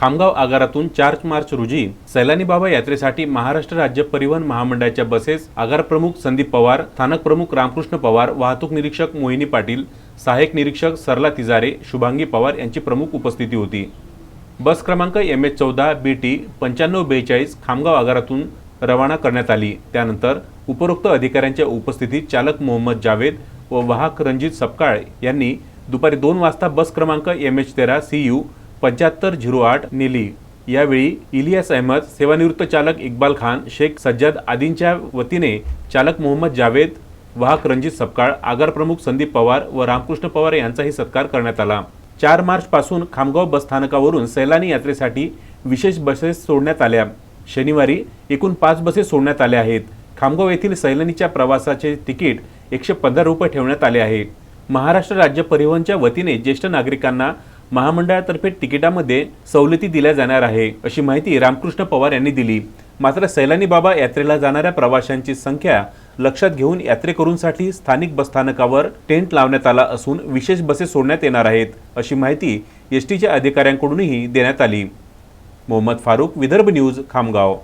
खामगाव आगारातून चार मार्च रोजी सैलानी बाबा यात्रेसाठी महाराष्ट्र राज्य परिवहन महामंडळाच्या बसेस आगार प्रमुख संदीप पवार स्थानक प्रमुख रामकृष्ण पवार वाहतूक निरीक्षक मोहिनी पाटील सहाय्यक निरीक्षक सरला तिजारे शुभांगी पवार यांची प्रमुख उपस्थिती होती. बस क्रमांक एम एच चौदा बी टी पंच्याण्णव बेचाळीस खामगाव आगारातून रवाना करण्यात आली. त्यानंतर उपरोक्त अधिकाऱ्यांच्या उपस्थितीत चालक मोहम्मद जावेद व वाहक रणजित सपकाळ यांनी दुपारी दोन वाजता बस क्रमांक एम एच तेरा सी यू पंच्याहत्तर झिरो आठ नेली. यावेळी इलियास अहमद सेवानिवृत्त चालक इक्बाल खान शेख सज्जाद आदींच्या वतीने चालक मोहम्मद जावेद वाहक रणजित सपकाळ आगार प्रमुख संदीप पवार व रामकृष्ण पवार यांचाही सत्कार करण्यात आला. चार मार्च पासून खामगाव बसस्थानकावरून सैलानी यात्रेसाठी विशेष बसेस सोडण्यात आल्या. शनिवारी एकूण पाच बसेस सोडण्यात आल्या आहेत. खामगाव येथील सैलानीच्या प्रवासाचे तिकीट एकशे पंधरा रुपये ठेवण्यात आले आहे. महाराष्ट्र राज्य परिवहनच्या वतीने ज्येष्ठ नागरिकांना महामंडळातर्फे तिकिटामध्ये सवलती दिल्या जाणार आहे अशी माहिती रामकृष्ण पवार यांनी दिली. मात्र सैलानी बाबा यात्रेला जाणाऱ्या प्रवाशांची संख्या लक्षात घेऊन यात्रेकरूंसाठी स्थानिक बसस्थानकावर टेंट लावण्यात आला असून विशेष बसेस सोडण्यात येणार आहेत अशी माहिती एस टीच्या अधिकाऱ्यांकडूनही देण्यात आली. मोहम्मद फारूक विदर्भ न्यूज खामगाव.